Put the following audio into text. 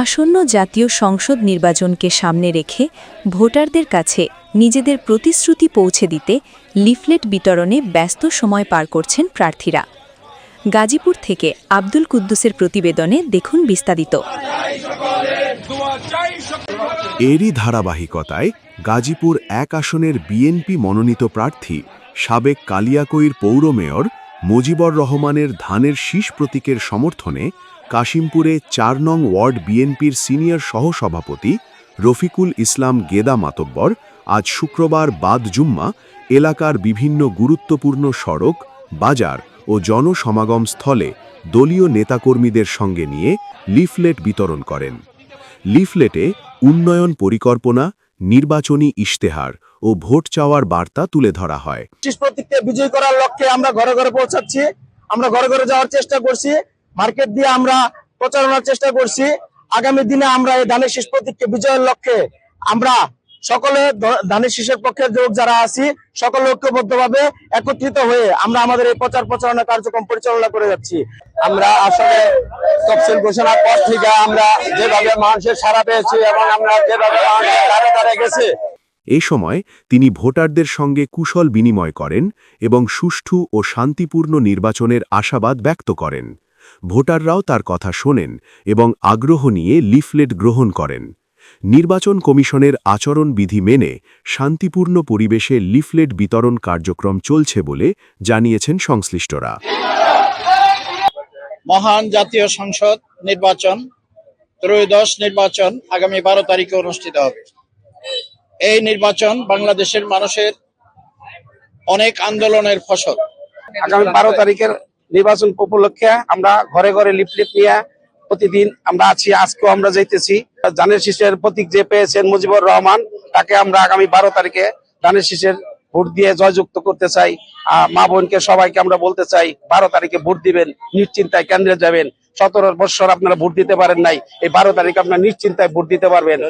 আসন্ন জাতীয় সংসদ নির্বাচনকে সামনে রেখে ভোটারদের কাছে নিজেদের প্রতিশ্রুতি পৌঁছে দিতে লিফলেট বিতরণে ব্যস্ত সময় পার করছেন প্রার্থীরা। গাজীপুর থেকে আব্দুল কুদ্দুসের প্রতিবেদনে দেখুন বিস্তারিত। এরই ধারাবাহিকতায় গাজীপুর এক আসনের বিএনপি মনোনীত প্রার্থী সাবেক কালিয়াকৈর পৌর মেয়র মুজিবর রহমানের ধানের শীষ প্রতীকের সমর্থনে কাশিমপুরে চার নং ওয়ার্ড বিএনপির সিনিয়র সহসভাপতি রফিকুল ইসলাম গেদা মাতব্বর আজ শুক্রবার বাদ জুম্মা এলাকার বিভিন্ন গুরুত্বপূর্ণ সড়ক, বাজার ও জনসমাগম স্থলে দলীয় নেতাকর্মীদের সঙ্গে নিয়ে লিফলেট বিতরণ করেন। লিফলেটে উন্নয়ন পরিকল্পনা নির্বাচনী ইশতেহার ও ভোট চাওয়ার বার্তা তুলে ধরা হয়। প্রতীককে বিজয়ী করার লক্ষ্যে আমরা ঘরে ঘরে পৌঁছাচ্ছি, আমরা ঘরে ঘরে যাওয়ার চেষ্টা করছি, মার্কেট দিয়ে আমরা প্রচারণার চেষ্টা করছি। আগামী দিনে আমরা এই ধানের শেষ প্রতীককে বিজয়ের লক্ষ্যে আমরা সকলে ধানের শীষের পক্ষের লোক যারা আছি, সকলে ঐক্যবদ্ধভাবে একত্রিত হয়ে আমরা আমাদের এই প্রচার প্রচারণা কার্যক্রম পরিচালনা করে যাচ্ছি। আমরা আসলে তফসিল ঘোষণার পর থেকে আমরা যেভাবে মানুষের সারা পেয়েছি এবং আমরা যেভাবে মানুষের দ্বারে দ্বারে গেছি। এ সময় তিনি ভোটারদের সঙ্গে কুশল বিনিময় করেন এবং সুষ্ঠু ও শান্তিপূর্ণ নির্বাচনের আশাবাদ ব্যক্ত করেন। ভোটাররাও তার কথা শোনেন এবং আগ্রহ নিয়ে লিফলেট গ্রহণ করেন। নির্বাচন কমিশনের আচরণবিধি মেনে শান্তিপূর্ণ পরিবেশে লিফলেট বিতরণ কার্যক্রম চলছে বলে জানিয়েছেন সংশ্লিষ্টরা। মহান জাতীয় সংসদ নির্বাচন ত্রয়োদশ নির্বাচন আগামী বারো তারিখে অনুষ্ঠিত হবে। এই নির্বাচন বাংলাদেশের মানুষের অনেক আন্দোলনের ফসল। আগামী বারো তারিখের নির্বাচন উপলক্ষে আমরা ঘরে ঘরে লিফলেট নিয়ে প্রতিদিন আমরা আছি আজকে আমরা যাইতেছি। ধানের শীষের প্রতীক যে পেয়েছেন মুজিবুর রহমান, তাকে আমরা আগামী বারো তারিখে ধানের শীষের ভোট দিয়ে জয়যুক্ত করতে চাই। মা বোনকে সবাইকে আমরা বলতে চাই, বারো তারিখে ভোট দিবেন, নিশ্চিন্তায় কেন্দ্রে যাবেন। সতেরো বছর আপনারা ভোট দিতে পারেন নাই, এই বারো তারিখে আপনারা নিশ্চিন্তায় ভোট দিতে পারবেন।